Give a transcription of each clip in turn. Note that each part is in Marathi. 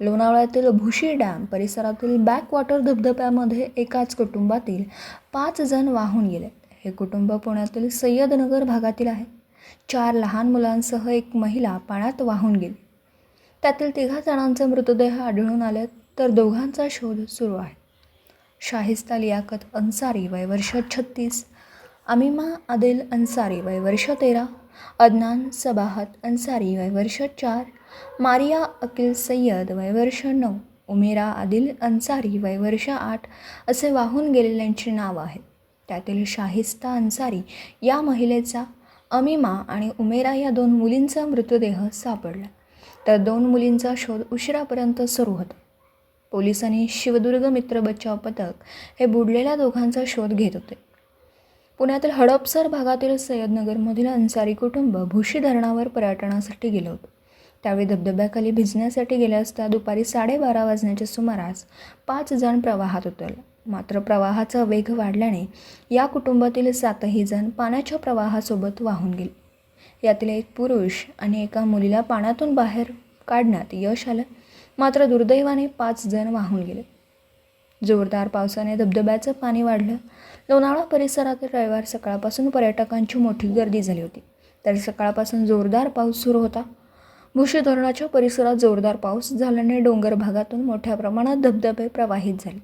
लोणावळ्यातील भुशी डॅम परिसरातील बॅकवॉटर धबधब्यामध्ये एकाच कुटुंबातील पाच जण वाहून गेले हे कुटुंब पुण्यातील सय्यदनगर भागातील आहे. चार लहान मुलांसह एक महिला पाण्यात वाहून गेली. त्यातील तिघा जणांचे मृतदेह आढळून आले तर दोघांचा शोध सुरू आहे. शाहिस्ता लियाकत अन्सारी वय वर्ष छत्तीस अमिमा आदिल अन्सारी वय वर्ष तेरा अदनान सबाहत अन्सारी वय वर्ष चार. मारिया अकिल सय्यद वय वर्ष नऊ. उमेरा आदिल अन्सारी वय वर्ष आठ. असे वाहून गेलेल्यांची नावं आहेत. त्यातील शाहिस्ता अन्सारी या महिलेचा अमिमा आणि उमेरा या दोन मुलींचा मृतदेह सापडला. तर दोन मुलींचा शोध उशिरापर्यंत सुरू होता. पोलिसांनी शिवदुर्ग मित्र बचाव पथक हे बुडलेल्या दोघांचा शोध घेत होते. पुण्यातील हडपसर भागातील सय्यदनगरमधील अन्सारी कुटुंब भुशी धरणावर पर्यटनासाठी गेलं होतं. त्यावेळी धबधब्याखाली भिजण्यासाठी गेले असता दुपारी साडेबारा वाजण्याच्या सुमारास पाच जण प्रवाहात उतरले. मात्र प्रवाहाचा वेग वाढल्याने या कुटुंबातील सातही जण पाण्याच्या प्रवाहासोबत वाहून गेले. यातील एक पुरुष आणि एका मुलीला पाण्यातून बाहेर काढण्यात यश आलं. मात्र दुर्दैवाने पाच जण वाहून गेले. जोरदार पावसाने धबधब्याचं पाणी वाढलं. लोणावळा परिसरात रविवार सकाळपासून पर्यटकांची मोठी गर्दी झाली होती. तर सकाळपासून जोरदार पाऊस सुरू होता. भुशी धरणाच्या परिसरात जोरदार पाऊस झाल्याने डोंगर भागातून मोठ्या प्रमाणात धबधबे प्रवाहित झाले.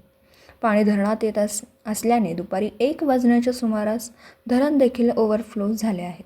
पाणी धरणात येत अस असल्याने दुपारी एक वाजण्याच्या सुमारास धरण देखील ओव्हरफ्लो झाले आहे.